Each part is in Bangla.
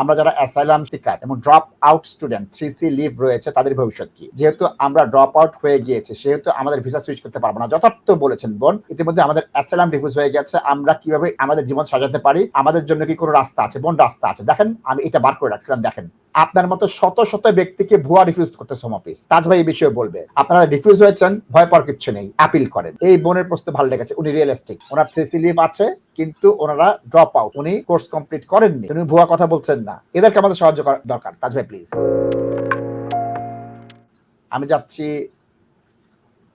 আমরা যারা অ্যাসাইলাম সিকার এবং drop out student three C leave রয়েছে, তাদের ভবিষ্যৎ কি? যেহেতু আমরা ড্রপ আউট হয়ে গিয়েছে, সেহেতু আমাদের ভিসা সুইচ করতে পারব না। যথার্থ বলেছেন বোন, ইতিমধ্যে আমাদের অ্যাসাইলাম ডিফিউজ হয়ে গেছে, আমরা কীভাবে আমাদের জীবন সাজাতে পারি? আমাদের জন্য কি কোনো রাস্তা আছে? বোন, রাস্তা আছে। দেখেন, আমি এটা বার করে রাখছিলাম, দেখেন। আপনার মতো শত শত ব্যক্তিকে ভুয়া রিফিউজ করতেছে হোম অফিস তাজ ভাই এই বিষয়ে বলবে। আপনারা রিফিউজ হয়েছেন, ভয় পাওয়ার কিচ্ছু নেই। আপিল করেন। এই বোনের প্রশ্ন ভালো লেগেছে। উনি রিয়েলিস্টিক ওনার থ্রি লিভ আছে, কিন্তু ওনারা ড্রপ আউট উনি কোর্স কমপ্লিট করেননি। উনি ভুয়া কথা বলছেন না। এদেরকে আমাদের সাহায্য করা দরকার। তাজ ভাই প্লিজ আমি যাচ্ছি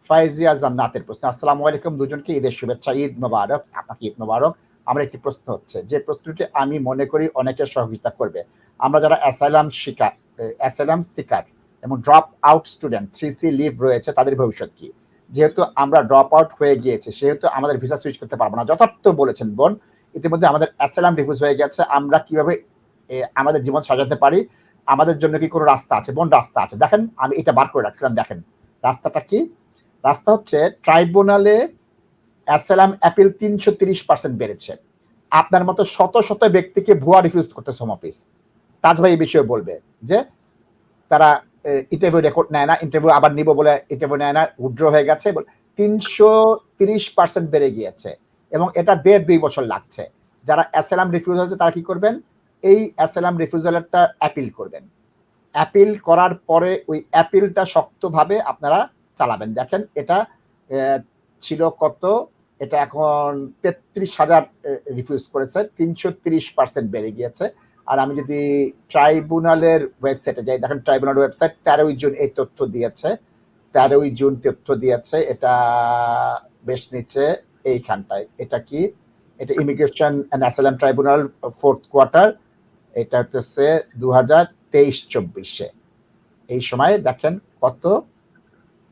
ফাইজিয়া জান্নাতের প্রশ্ন। আসসালামু আলাইকুম দুজনকে। ঈদের শুভেচ্ছা। ঈদ মোবারক। আপনাকে ঈদ মোবারক। আমার একটি প্রশ্ন হচ্ছে, যে প্রশ্নটি আমি মনে করি অনেকের সহযোগিতা করবে। আমরা যারা অ্যাসাইলাম শিকার অ্যাসাইলাম শিকার এবং drop out student three C leave রয়েছে, তাদের ভবিষ্যৎ কি? যেহেতু আমরা ড্রপ আউট হয়ে গিয়েছে, সেহেতু আমাদের ভিসা সুইচ করতে পারব না। যথার্থ বলেছেন বোন, ইতিমধ্যে আমাদের অ্যাসাইলাম ডিফিউজ হয়ে গেছে, আমরা কীভাবে আমাদের জীবন সাজাতে পারি? আমাদের জন্য কি কোনো রাস্তা আছে? বোন, রাস্তা আছে। দেখেন, আমি এটা বার করে রাখছিলাম, দেখেন। রাস্তাটা কি? রাস্তা হচ্ছে ট্রাইব্যুনালে অ্যাসাইলাম অ্যাপিল তিনশো তিরিশ পার্সেন্ট বেড়েছে। আপনার মতো শত শত ব্যক্তিকে ভুয়া রিফিউজ করতে হোম অফিস তাজ ভাই এই বিষয়ে বলবে যে তারা ইন্টারভিউ রেকর্ড নেয় না ইন্টারভিউ আবার নিব বলে ইন্টারভিউ নেয় না উইড্র হয়ে গেছে তিনশো তিরিশ পার্সেন্ট বেড়ে গিয়েছে এবং এটা দেড় দুই বছর লাগছে। যারা অ্যাসালাম রিফিউজ হয়েছে তারা কি করবেন? এই অ্যাসালাম রিফিউজালটা অ্যাপিল করবেন। অ্যাপিল করার পরে ওই অ্যাপিলটা শক্তভাবে আপনারা চালাবেন। দেখেন এটা ছিল কত? এটা এখন তেত্রিশ হাজার রিফিউজ করেছে, তিনশো তিরিশ পার্সেন্ট বেড়ে গিয়েছে। আর আমি যদি ট্রাইব্যুনালের ওয়েবসাইটে যাই, দেখেন ট্রাইব্যুনাল ওয়েবসাইট তেরোই জুন এই তথ্য দিয়েছে। তেরোই জুন তথ্য দিয়েছে, এটা বেশ নিচে এইখানটায়। এটা কি? এটা immigration and asylum tribunal fourth quarter এটা হচ্ছে দু হাজার তেইশ চব্বিশে। এই সময় দেখেন কত?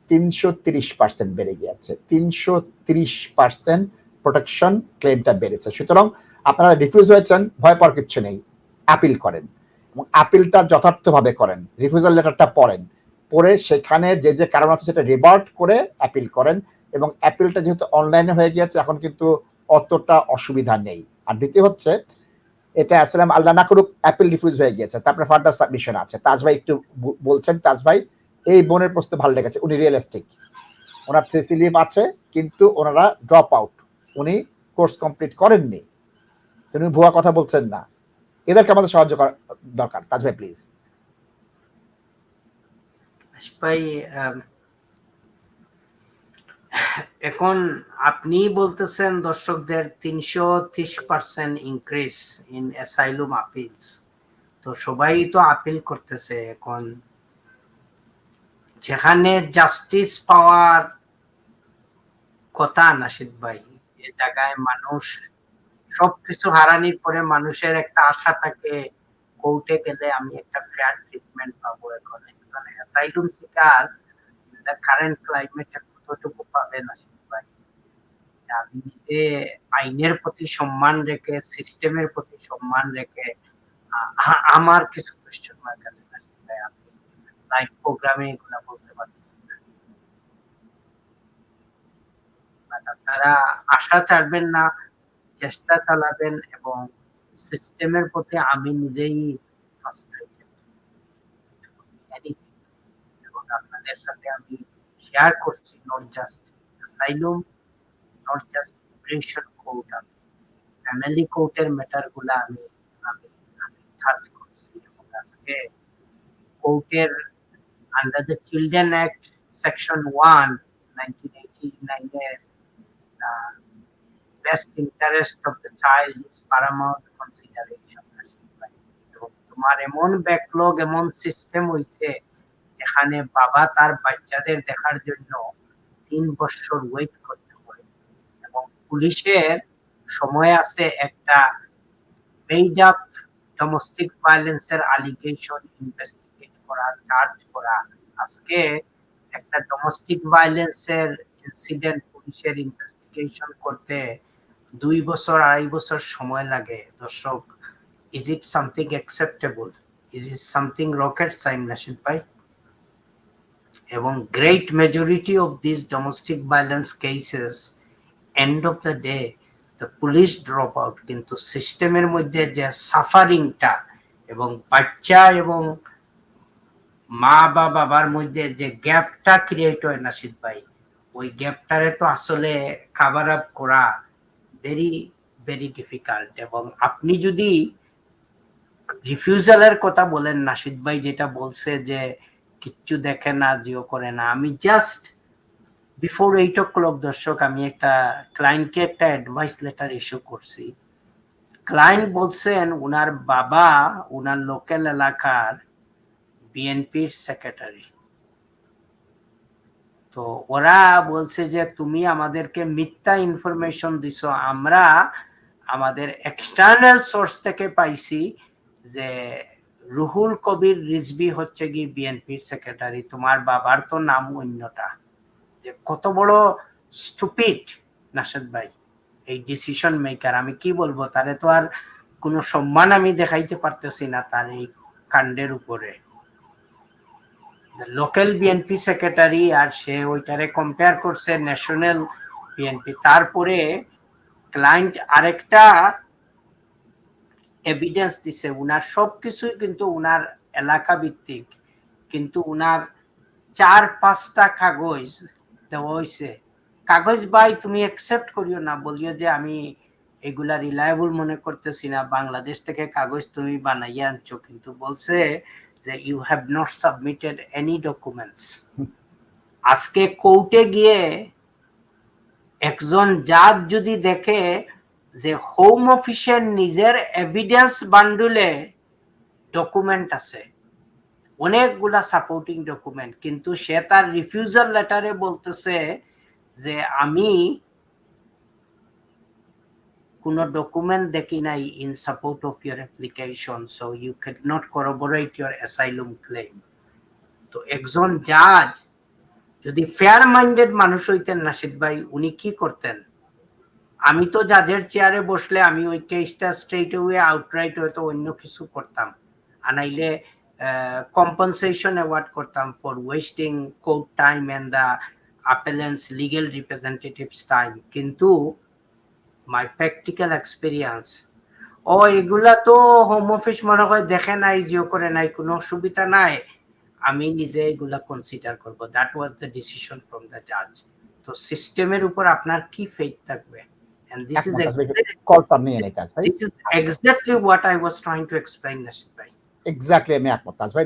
তিনশো তিরিশ পার্সেন্ট বেড়ে গিয়েছে। তিনশো তিরিশ পার্সেন্ট প্রোটেকশন ক্লেমটা বেড়েছে। সুতরাং আপনারা রিফিউজ হয়েছেন, ভয় পাওয়ার কিচ্ছু নেই। আপিল করেন এবং আপিলটা যথার্থভাবে করেন রিফিউজাল লেটারটা পড়েন, পড়ে সেখানে যে যে কারণ আছে সেটা রিভার্ট করে অ্যাপিল করেন এবং অ্যাপিলটা যেহেতু অনলাইনে হয়ে গিয়েছে, এখন কিন্তু অতটা অসুবিধা নেই। আর দ্বিতীয় হচ্ছে, এটা আসলাম আল্লাহ না করুক অ্যাপিল রিফিউজ হয়ে গিয়েছে তারপরে ফার্দার সাবমিশন আছে। তাজ ভাই একটু বলছেন, তাজ ভাই, এই বোনের প্রশ্ন ভালো লেগেছে, উনি রিয়েলিস্টিক ওনার থ্রি লিভ আছে, কিন্তু ওনারা ড্রপ আউট উনি কোর্স কমপ্লিট করেননি। তিনি ভুয়া কথা বলছেন না। এদেরকে আমাদের সাহায্য করা দরকার। তাজ ভাই প্লিজ ভাই এখন আপনি বলতেছেন দর্শকদের তিনশো ত্রিশ percent increase in asylum appeals তো সবাই তো আপিল করতেছে এখন। যেখানে জাস্টিস পাওয়ার কথা নাসিদ ভাই এ জায়গায় মানুষ সবকিছু হারানির পরে মানুষের একটা আশা থাকে কোর্টে গেলে আমি একটা ফেয়ার ট্রিটমেন্ট পাবো এখন অ্যাসাইলুম কারেন্ট ক্লাইমেটে কতটুকু পাবে ভাই? আমি নিজে আইনের প্রতি সম্মান রেখে সিস্টেমের প্রতি সম্মান রেখে আমার কিছু কোয়েশ্চেন ভাই, আমি লাইভ প্রোগ্রামে এগুলা বলতে পারতেছি না। আপনারা আশা ছাড়বেন না চেষ্টা চালাবেন এবং সিস্টেমের প্রতি আমি নিজেই frustrated. Anything. এবং আপনাদের সাথে আমি শেয়ার করছি not just asylum not just immigration court আমি ফ্যামিলি কোর্টের ম্যাটারগুলা আমি আমি আমি সার্চ করছি এবং আজকে কোর্টের under the Children Act section one nineteen eighty নাইনের best interest of the child is paramount consideration. তোমার এমন ব্যাকলগ এমন সিস্টেম হইছে যেখানে বাবা তার বাচ্চাদের দেখার জন্য তিন বছর ওয়েট করতে হয় এবং পুলিশের সময় আছে একটা মেড আপ ডোমেস্টিক ভায়োলেন্সের আলিগেশন ইনভেস্টিগেট করা চার্জ করা আজকে একটা ডোমেস্টিক ভায়োলেন্সের ইনসিডেন্ট পুলিশের ইনভেস্টিগেশন করতে দুই বছর, আড়াই বছর সময় লাগে। দর্শক is it something acceptable is it something rocket science Nashid ভাই? এবং great majority of this domestic violence cases end of the day the police drop out কিন্তু সিস্টেমের মধ্যে যে সাফারিংটা এবং বাচ্চা এবং মা বা বাবার মধ্যে যে গ্যাপটা ক্রিয়েট হয় নাসিদ ভাই, ওই গ্যাপটারে তো আসলে কাভার আপ করা ভেরি ভেরি ডিফিকাল্ট এবং আপনি যদি রিফিউজালের কথা বলেন, নাসিদ ভাই যেটা বলছে যে কিচ্ছু দেখে না, জিও করে না, আমি just before eight o'clock দর্শক, আমি একটা ক্লায়েন্টকে একটা অ্যাডভাইস লেটার ইস্যু করছি। ক্লায়েন্ট বলছেন ওনার বাবা ওনার লোকাল এলাকার বিএনপির সেক্রেটারি তো ওরা বলছে যে, তুমি আমাদেরকে মিথ্যা ইনফরমেশন দিছো। আমরা আমাদের এক্সটার্নাল সোর্স থেকে পাইছি যে, রুহুল কবির রিজবি হচ্ছে কি বিএনপির সেক্রেটারি তোমার বাবার তো নাম অন্যটা। যে কত বড় স্টুপিড নাশাদ ভাই, এই ডিসিশন মেকার আমি কি বলব? তারে তো আর কোনো সম্মান আমি দেখাইতে পারতেছি না তার এই কাণ্ডের উপরে। লোকাল বিএনপি সেক্রেটারি আর সে ওইটারে কম্পেয়ার করছে ন্যাশনাল বিএনপি তারপরে ক্লায়েন্ট আরেকটা এভিডেন্স দিছে। উনার সবকিছুই কিন্তু উনার এলাকা ভিত্তিক। কিন্তু উনার চার, পাঁচটা কাগজ দেওয়া হয়েছে কাগজ বাই তুমি অ্যাকসেপ্ট করিও না। বলিও যে আমি এগুলা রিলায়েবল মনে করতেছি না। বাংলাদেশ থেকে কাগজ তুমি বানাইয়া আনছো। কিন্তু বলছে যে you have not submitted any documents আজকে কোর্টে গিয়ে একজন জাজ যদি দেখে যে হোম অফিসের নিজের এভিডেন্স বান্ডুলে ডকুমেন্ট আছে, অনেকগুলা সাপোর্টিং ডকুমেন্ট কিন্তু সে তার রিফিউজাল লেটারে বলতেছে যে আমি কোনো ডকুমেন্ট দেখি নাই in support of your application so you can not corroborate your asylum claim তো একজন জাজ যদি ফেয়ার মাইন্ডেড মানুষ হইতেন নাসিদ ভাই, উনি কি করতেন? আমি তো জাজের চেয়ারে বসলে আমি ওই কেসটা স্ট্রেট ওয়ে আউটরাইট হয়তো অন্য কিছু করতাম। আনাইলে কম্পনসেশন অ্যাওয়ার্ড করতাম for wasting court time and the appellant's legal representatives time কিন্তু মাই প্র্যাকটিক্যাল এক্সপিরিয়েন্স ও এগুলা তো হোম অফিস মনে হয় দেখে নাই জিও করে নাই কোনো অসুবিধা নাই। আমি নিজে এগুলা কনসিডার করব। That was the decision from the জাজ তো সিস্টেমের উপর আপনার কি ফেথ থাকবে? And this is ভাই this is exactly what I was trying to explain, Nashid bhai. Exactly আমি একমত তাজ ভাই।